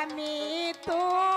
আমি তো